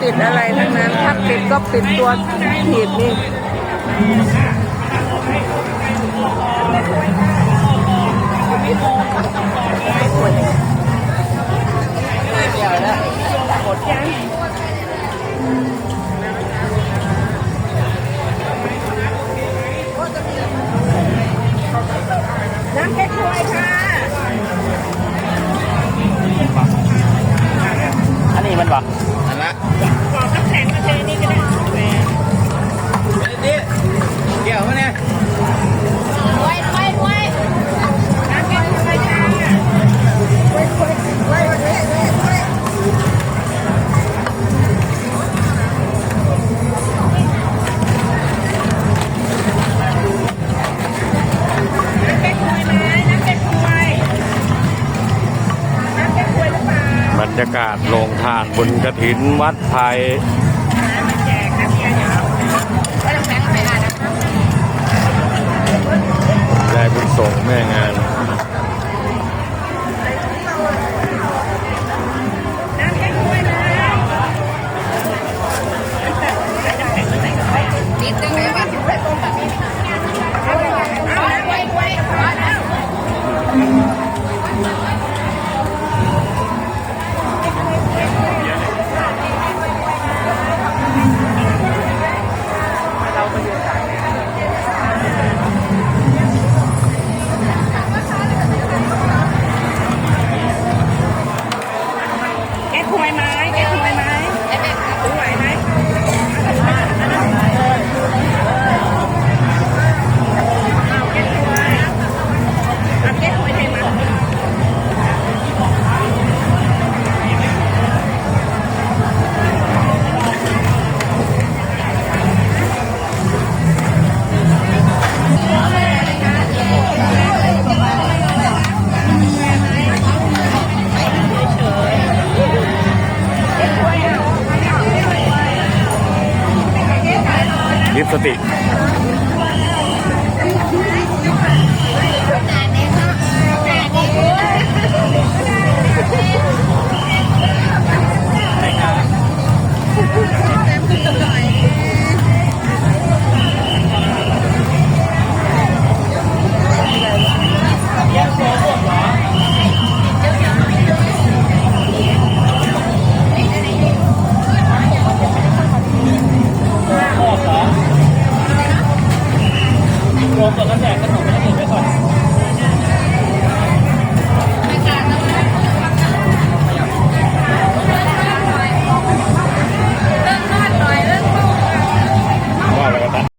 ปิดอะไรทั้งนั้น ถ้าปิดก็ปิดตัวขีดนี่น้ำเค้กควยค่ะอันนี้มันบอก ฮะ รยากาศโรงทานบุญกระถินวัดไทยได้บุญส่งแม่งานนิดนึง ลิปสติก